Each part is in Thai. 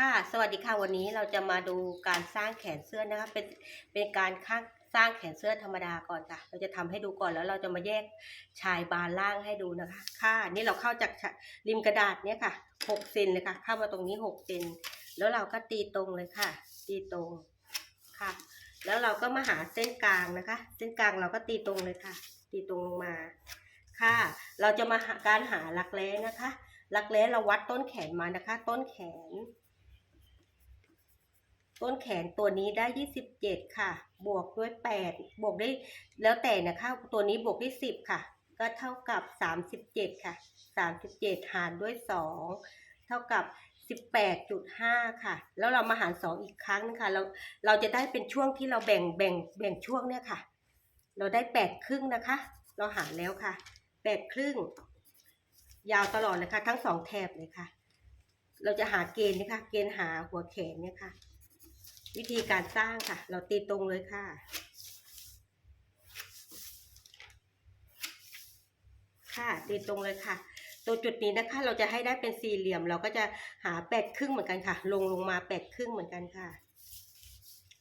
ค่ะสวัสดีค่ะวันนี้เราจะมาดูการสร้างแขนเสื้อนะคะเป็นเป็นการข้างสร้างแขนเสื้อธรรมดาก่อนค่ะ เราจะทำให้ดูก่อนแล้วเราจะมาแยกชายบานล่างให้ดูนะคะค่ะนี่เราเข้าจากริมกระดาษเนี่ยค่ะหกเซนเลยค่ะเข้ามาตรงนี้หกเซนแล้วเราก็ตีตรงเลยค่ะ ตีตรงค่ะ แล้วเราก็มาหาเส้นกลางนะคะ เส้นกลางเราก็ตีตรงเลยค่ะ ตีตรงลงมาค่ะ เราจะมาหาการหาหลักแร้นะคะหลักแร้เราวัดต้นแขนมานะคะ ต้นแขน ต้นแขนตัวนี้ได้ 27 ค่ะ บวกด้วย 8 บวกได้แล้วแต่นะคะ ตัวนี้บวกได้ 10 ค่ะ ก็เท่ากับ 37 ค่ะ 37 หารด้วย 2 เท่ากับ 18.5 ค่ะ แล้วเรามาหาร 2 อีกครั้งนึงค่ะ เราเราจะได้เป็นช่วงที่เราแบ่งแบ่งแบ่งช่วงเนี่ยค่ะ เราได้ 8 ครึ่งนะคะ เราหารแล้วค่ะ 8 ครึ่ง ยาวตลอดเลยค่ะ ทั้งสองแถบเลยค่ะ เราจะหาเกณฑ์นะคะ เกณฑ์หาหัวแขนเนี่ยค่ะ วิธีการสร้างค่ะ เราตีตรงเลยค่ะ ค่ะตีตรงเลยค่ะ ตัวจุดนี้นะคะ เราจะให้ได้เป็นสี่เหลี่ยม เราก็จะหาแปดครึ่งเหมือนกันค่ะ ลงลงมาแปดครึ่งเหมือนกันค่ะ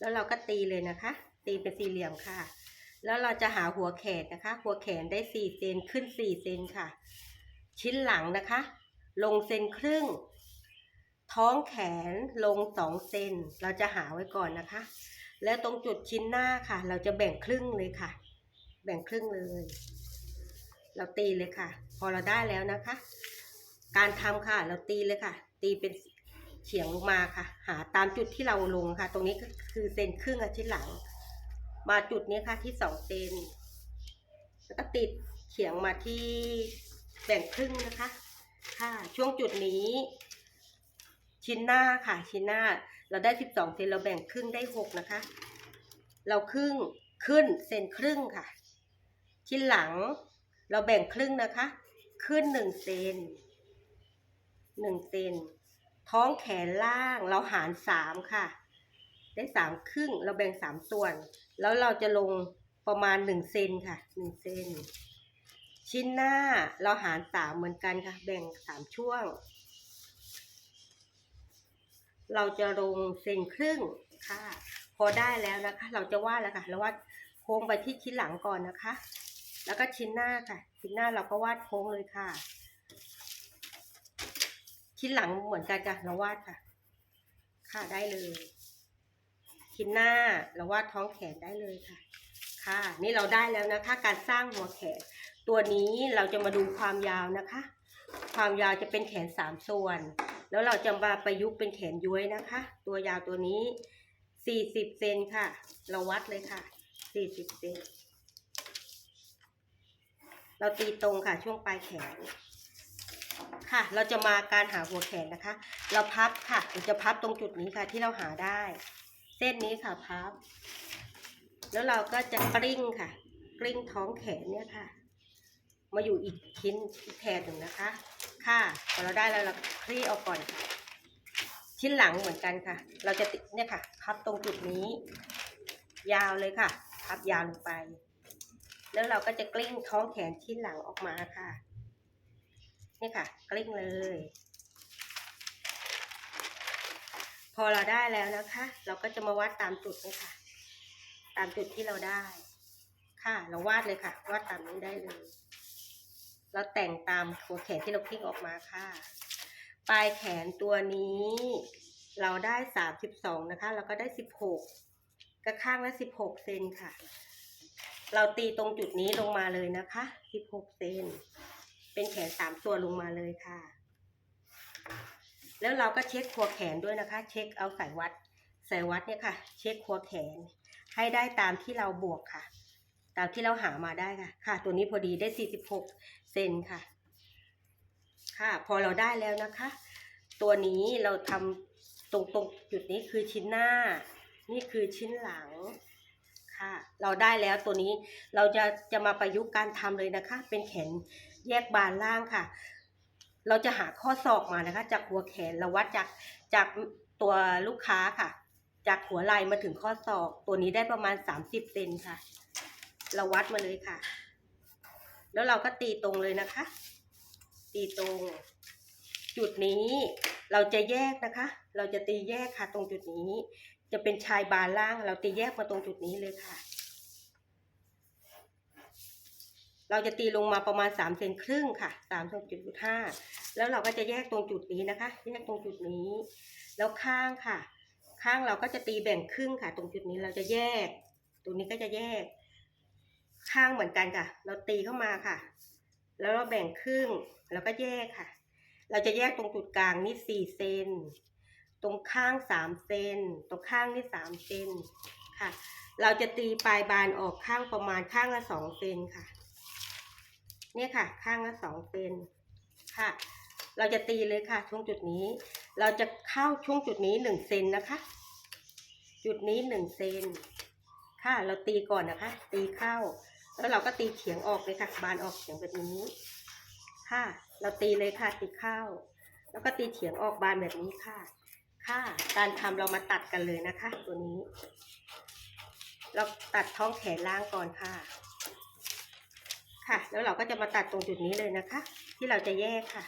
แล้วเราก็ตีเลยนะคะ ตีเป็นสี่เหลี่ยมค่ะ แล้วเราจะหาหัวแขนนะคะ หัวแขนได้สี่เซนขึ้นสี่เซนค่ะ ชิ้นหลังนะคะ ลงเซนครึ่ง ท้องแขนลงสองเซนเราจะหาไว้ก่อนนะคะ แล้วตรงจุดชิ้นหน้าค่ะ เราจะแบ่งครึ่งเลยค่ะ แบ่งครึ่งเลย เราตีเลยค่ะ พอเราได้แล้วนะคะ การทำค่ะเราตีเลยค่ะ ตีเป็นเฉียงลงมาค่ะ หาตามจุดที่เราลงค่ะ ตรงนี้ก็คือเซนครึ่งค่ะชิ้นหลัง มาจุดนี้ค่ะที่สองเซนแล้วก็ติดเฉียงมาที่แบ่งครึ่งนะคะ ค่ะ ช่วงจุดนี้ ชิ้นหน้าค่ะ ชิ้นหน้า เราได้สิบสองเซนเราแบ่งครึ่งได้หกนะคะ เราครึ่งขึ้นเซนครึ่งค่ะ ชิ้นหลังเราแบ่งครึ่งนะคะ ขึ้นหนึ่งเซนหนึ่งเซนท้องแขนล่างเราหารสามค่ะ ได้สามครึ่งเราแบ่งสามส่วน แล้วเราจะลงประมาณหนึ่งเซนค่ะหนึ่งเซนชิ้นหน้าเราหารสามเหมือนกันค่ะ แบ่งสามช่วง เราจะลงเซนครึ่งค่ะ พอได้แล้วนะคะ เราจะวาดแล้วค่ะเราวาดโค้งไปที่ชิ้นหลังก่อนนะคะ แล้วก็ชิ้นหน้าค่ะ ชิ้นหน้าเราก็วาดโค้งเลยค่ะ ชิ้นหลังเหมือนกันจ้ะเราวาดค่ะ ค่ะได้เลย ชิ้นหน้าเราวาดท้องแขนได้เลยค่ะ ค่ะ นี่เราได้แล้วนะคะ การสร้างหัวแขน ตัวนี้เราจะมาดูความยาวนะคะ ความยาวจะเป็นแขนสามส่วน แล้วเราจะมาประยุกต์เป็นแขนย้วยนะคะ ตัวยาวตัวนี้สี่สิบเซนค่ะ เราวัดเลยค่ะสี่สิบเซน เราตีตรงค่ะช่วงปลายแขน ค่ะ เราจะมาการหาหัวแขนนะคะ เราพับค่ะเราจะพับตรงจุดนี้ค่ะที่เราหาได้ เส้นนี้ค่ะพับ แล้วเราก็จะกลิ้งค่ะ กลิ้งท้องแขนเนี่ยค่ะ มาอยู่อีกชิ้นอีกแทนหนึ่งนะคะ ค่ะพอเราได้แล้วเราคลี่ออกก่อน ชิ้นหลังเหมือนกันค่ะ เราจะติดเนี่ยค่ะ พับตรงจุดนี้ ยาวเลยค่ะ พับยาวลงไป แล้วเราก็จะกลิ้งท้องแขนชิ้นหลังออกมาค่ะนี่ค่ะ กลิ้งเลย พอเราได้แล้วนะคะ เราก็จะมาวัดตามจุดนี่ค่ะ ตามจุดที่เราได้ ค่ะ เราวาดเลยค่ะ วาดตามนี้ได้เลย เราแต่งตามหัวแขนที่เราคลิกออกมาค่ะ ปลายแขนตัวนี้ เราได้สามสิบสองนะคะ เราก็ได้สิบหกกระข้างละสิบหกเซนค่ะ เราตีตรงจุดนี้ลงมาเลยนะคะสิบหกเซนเป็นแขนสามส่วนลงมาเลยค่ะ แล้วเราก็เช็คหัวแขนด้วยนะคะ เช็คเอาสายวัดสายวัดเนี่ยค่ะ เช็คหัวแขนให้ได้ตามที่เราบวกค่ะ ตามที่เราหามาได้ค่ะ ค่ะ ตัวนี้พอดีได้ 46 เซนค่ะ ค่ะ พอเราได้แล้วนะคะ ตัวนี้เราทำตรงตรงจุดนี้คือชิ้นหน้า นี่คือชิ้นหลัง ค่ะ เราได้แล้วตัวนี้เราจะจะมาประยุกต์การทำเลยนะคะ เป็นแขนแยกบานล่างค่ะ เราจะหาข้อศอกมานะคะ จากหัวแขนเราวัดจากจากตัวลูกค้าค่ะ จากหัวไหล่มาถึงข้อศอก ตัวนี้ได้ประมาณ 30เซนค่ะ เราวัดมาเลยค่ะ แล้วเราก็ตีตรงเลยนะคะ ตีตรง จุดนี้เราจะแยกนะคะ เราจะตีแยกค่ะตรงจุดนี้ จะเป็นชายบานล่าง เราตีแยกมาตรงจุดนี้เลยค่ะ เราจะตีลงมาประมาณสามเซนครึ่งค่ะสามจุดห้าแล้วเราก็จะแยกตรงจุดนี้นะคะ แยกตรงจุดนี้ แล้วข้างค่ะ ข้างเราก็จะตีแบ่งครึ่งค่ะ ตรงจุดนี้เราจะแยก ตรงนี้ก็จะแยก ข้างเหมือนกันค่ะ เราตีเข้ามาค่ะ แล้วเราแบ่งครึ่งแล้วก็แยกค่ะ เราจะแยกตรงจุดกลางนี่สี่เซน ตรงข้างสามเซน ตรงข้างนี่สามเซนค่ะ เราจะตีปลายบานออกข้างประมาณข้างละสองเซนค่ะ เนี่ยค่ะ ข้างละสองเซนค่ะ เราจะตีเลยค่ะ ช่วงจุดนี้ เราจะเข้าช่วงจุดนี้หนึ่งเซนนะคะ จุดนี้หนึ่งเซนค่ะ เราตีก่อนนะคะ ตีเข้า แล้วเราก็ตีเฉียงออกเลยค่ะ บานออกเฉียงแบบนี้ ค่ะ เราตีเลยค่ะตีข้าวแล้วก็ตีเฉียงออกบานแบบนี้ค่ะ ค่ะ การทำเรามาตัดกันเลยนะคะ ตัวนี้ เราตัดท้องแขนล่างก่อนค่ะ ค่ะ แล้วเราก็จะมาตัดตรงจุดนี้เลยนะคะ ที่เราจะแยกค่ะ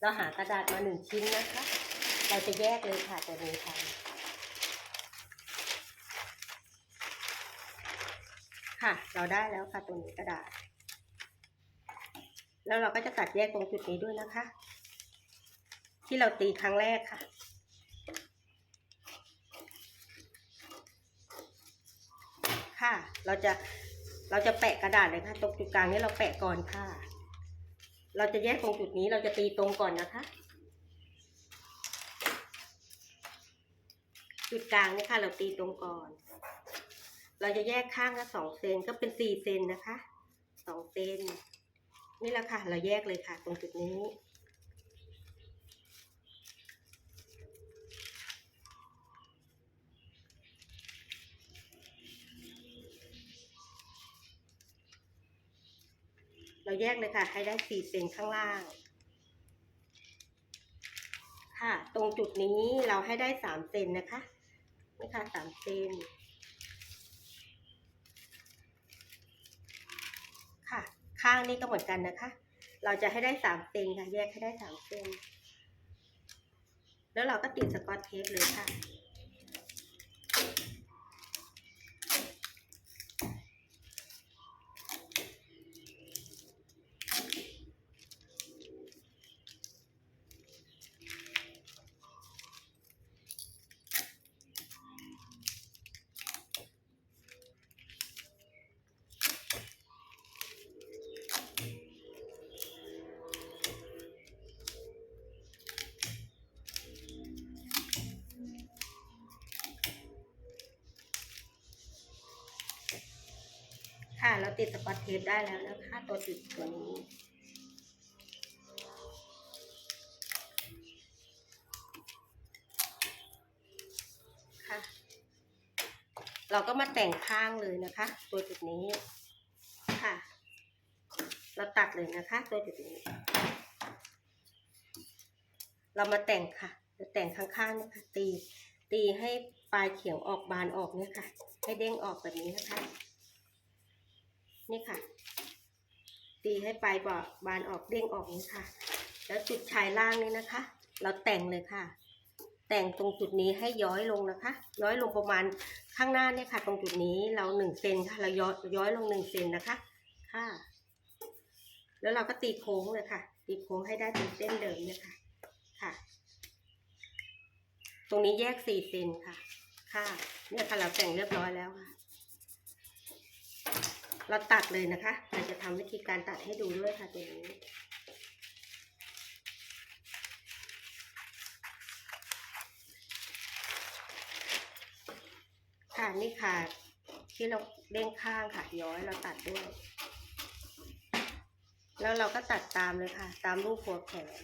เราหากระดาษมาหนึ่งชิ้นนะคะ เราจะแยกเลยค่ะตัวนี้ค่ะ ค่ะ เราได้แล้วค่ะตรงนี้กระดาษ แล้วเราก็จะตัดแยกตรงจุดนี้ด้วยนะคะ ที่เราตีครั้งแรกค่ะค่ะ เราจะ เราจะแปะกระดาษเลยค่ะ ตรงจุดกลางนี้เราแปะก่อนค่ะ เราจะแยกตรงจุดนี้ เราจะตีตรงก่อนนะคะ จุดกลางนี่ค่ะ เราตีตรงก่อน เราจะแยกข้างละสองเซนก็เป็นสี่เซนนะคะสองเซนนี่แหละค่ะ เราแยกเลยค่ะ ตรงจุดนี้ เราแยกเลยค่ะ ให้ได้สี่เซนข้างล่าง ค่ะ ตรงจุดนี้เราให้ได้สามเซนนะคะนี่ค่ะสามเซน ค่ะ ข้างนี้ก็เหมือนกันนะคะ เราจะให้ได้สามเซนค่ะ แยกให้ได้สามเซนแล้วเราก็ติดสกอตเทปเลยค่ะ ค่ะ เราติดสกอตเทปได้แล้วนะคะตัวติดตัวนี้ค่ะ เราก็มาแต่งข้างเลยนะคะ ตัวจุดนี้ค่ะ เราตัดเลยนะคะ ตัวจุดนี้ เรามาแต่งค่ะจะแต่งข้างๆนะคะ ตีตีให้ปลายเขียงออกบานออกเนี่ยค่ะ ให้เด้งออกแบบนี้นะคะ นี่ค่ะ ตีให้ปลายบอบานออกเด้งออกนี้ค่ะ แล้วจุดชายล่างนี้นะคะ เราแต่งเลยค่ะ แต่งตรงจุดนี้ให้ย้อยลงนะคะ ย้อยลงประมาณข้างหน้าเนี่ยค่ะ ตรงจุดนี้เราหนึ่งเซนค่ะ เราย้อยย้อยลงหนึ่งเซนนะคะค่ะ แล้วเราก็ตีโค้งเลยค่ะ ตีโค้งให้ได้เป็นเส้นเดิมเนี่ยค่ะค่ะ ตรงนี้แยกสี่เซนค่ะ ค่ะ เนี่ยค่ะเราแต่งเรียบร้อยแล้วค่ะ เราตัดเลยนะคะเราจะทำวิธีการตัดให้ดูด้วยค่ะตัวนี้ค่ะนี่ค่ะที่เราเด้งข้างค่ะย้อยเราตัดด้วย แล้วเราก็ตัดตามเลยค่ะ ตามรูปหัวแขน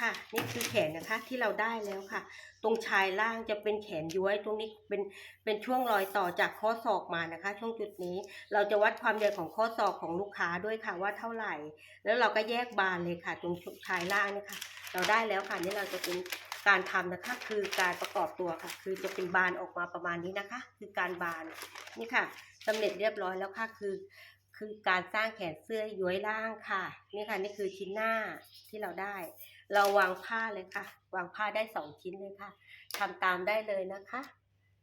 ค่ะนี่คือแขนนะคะที่เราได้แล้วค่ะ ตรงชายล่างจะเป็นแขนย้วยตรงนี้เป็นเป็นช่วงรอยต่อจากข้อศอกมานะคะ ช่วงจุดนี้เราจะวัดความใหญ่ของข้อศอกของลูกค้าด้วยค่ะว่าเท่าไหร่ แล้วเราก็แยกบานเลยค่ะ ตรงชายล่างนี่ค่ะ เราได้แล้วค่ะนี่เราจะเป็นการทำนะคะ คือการประกอบตัวค่ะ คือจะเป็นบานออกมาประมาณนี้นะคะ คือการบานนี่ค่ะสำเร็จเรียบร้อยแล้วค่ะคือ คือการสร้างแขนเสื้อย้วยล่างค่ะ นี่ค่ะนี่คือชิ้นหน้าที่เราได้ เราวางผ้าเลยค่ะ วางผ้าได้สองชิ้นเลยค่ะทำตามได้เลยนะคะ